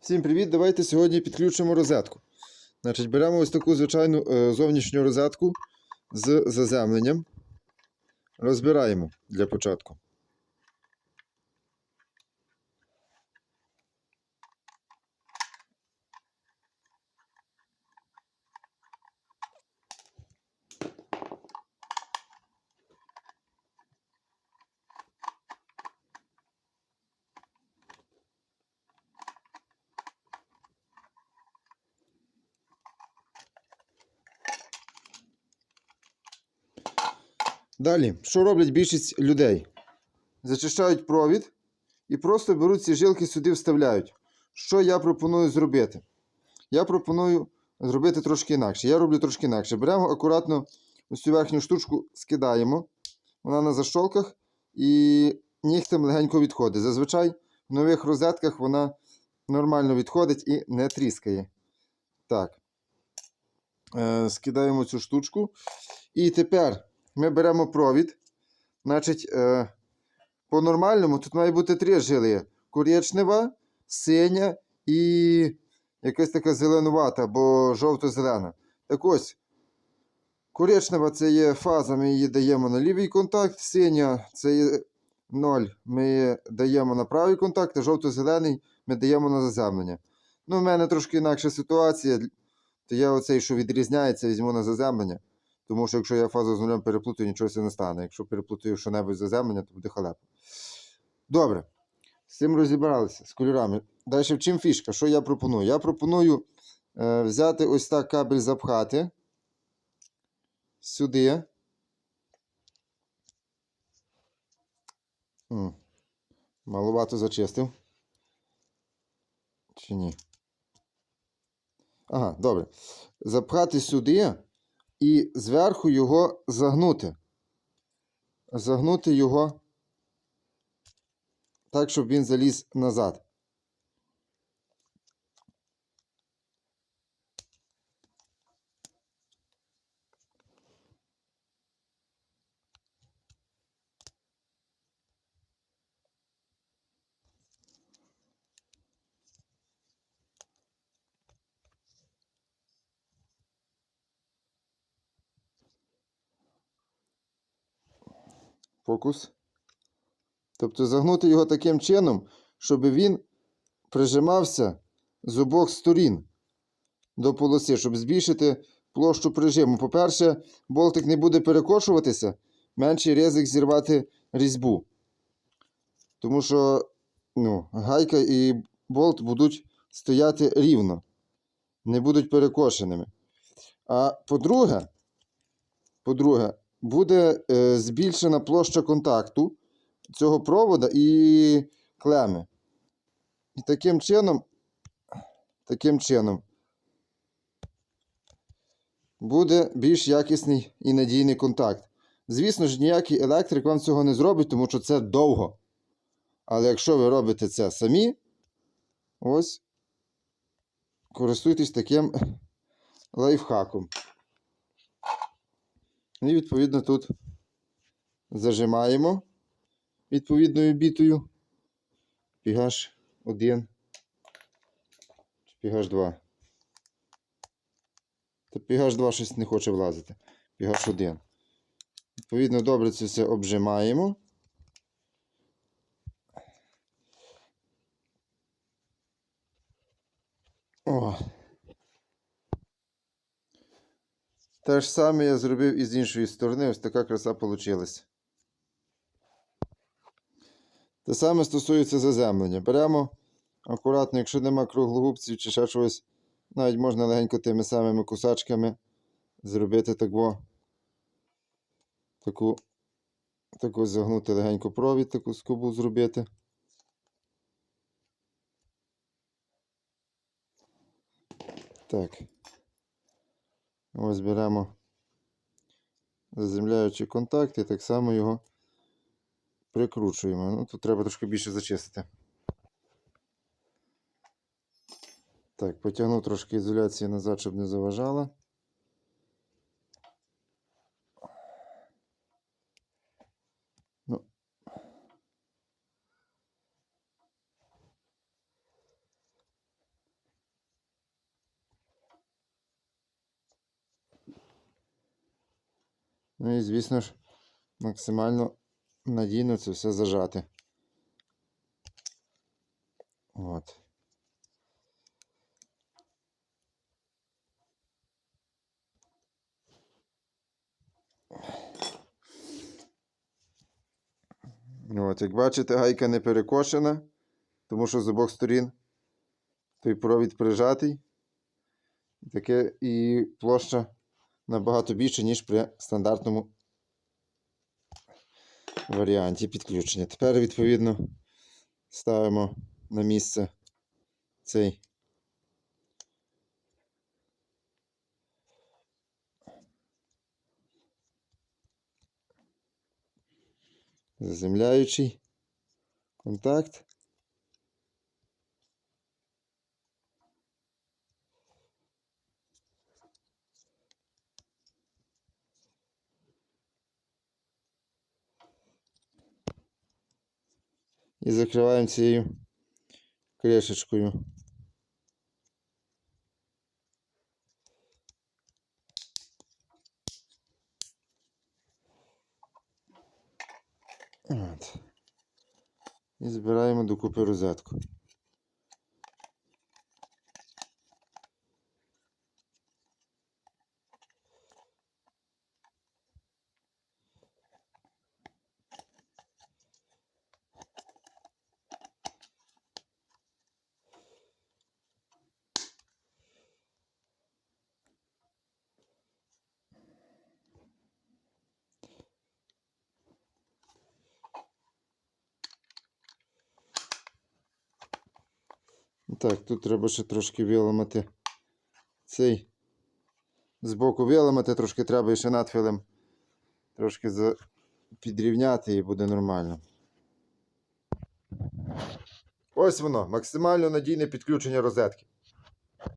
Всім привіт! Давайте сьогодні підключимо розетку. Значить, беремо ось таку звичайну е, зовнішню розетку з заземленням. Розбираємо для початку. Далі, що роблять більшість людей? Зачищають провід і просто беруть ці жилки сюди вставляють. Що я пропоную зробити? Я пропоную зробити трошки інакше. Я роблю трошки інакше. Беремо акуратно ось цю верхню штучку, скидаємо. Вона на защолках і нігтем легенько відходить. Зазвичай в нових розетках вона нормально відходить і не тріскає. Так. Е, скидаємо цю штучку. І тепер ми беремо провід. Значить, е, по-нормальному тут має бути три жили: коричнева, синя і якась така зеленувата або жовто-зелена. Так ось, коричнева це є фаза, ми її даємо на лівий контакт, синя це є 0, ми даємо на правий контакт, а жовто-зелений ми даємо на заземлення. Ну, в мене трошки інакша ситуація, то я оцей, що відрізняється, візьму на заземлення. Тому що якщо я фазу з нулем переплутаю, нічого не стане. Якщо переплутаю що-небудь заземлення, то буде халепа. Добре. З цим розібралися з кольорами. Далі в чим фішка? Що я пропоную? Я пропоную е, взяти ось так кабель запхати сюди. М, Маловато зачистив. Чи ні? Ага, добре. Запхати сюди і зверху його загнути. Загнути його так, щоб він заліз назад. Фокус. Тобто загнути його таким чином, щоб він прижимався з обох сторін до полоси, щоб збільшити площу прижиму. По-перше, болтик не буде перекошуватися, менший ризик зірвати різьбу. Тому що ну, гайка і болт будуть стояти рівно, не будуть перекошеними. А по-друге, по-друге, буде е, збільшена площа контакту цього провода і клеми. І таким чином, таким чином буде більш якісний і надійний контакт. Звісно ж, ніякий електрик вам цього не зробить, тому що це довго. Але якщо ви робите це самі, ось користуйтесь таким лайфхаком. І відповідно тут зажимаємо відповідною бітою. pH 1 чи пігаш 2. Та pH 2 щось не хоче влазити. Пігаш 1. Відповідно, добре це все обжимаємо. Те ж саме я зробив і з іншої сторони. Ось така краса вийшла. Те саме стосується заземлення. Беремо акуратно, якщо нема круглогубців чи ще чогось, навіть можна легенько тими самими кусачками зробити таку, таку, таку загнути легенько провід, таку скобу зробити. Так. Ось беремо заземляючий контакт і так само його прикручуємо. Ну, тут треба трошки більше зачистити. Так, потягну трошки ізоляції назад, щоб не заважала. Ну і, звісно ж, максимально надійно це все зажати. От. От, як бачите, гайка не перекошена, тому що з обох сторін той провід прижатий. І Таке і площа набагато більше, ніж при стандартному варіанті підключення. Тепер, відповідно, ставимо на місце цей заземляючий контакт. І закриваємо цією кришечкою. От. І збираємо докупи розетку. Так, тут треба ще трошки виламати цей. Збоку виламати, трошки треба ще надфілем трошки підрівняти і буде нормально. Ось воно, максимально надійне підключення розетки.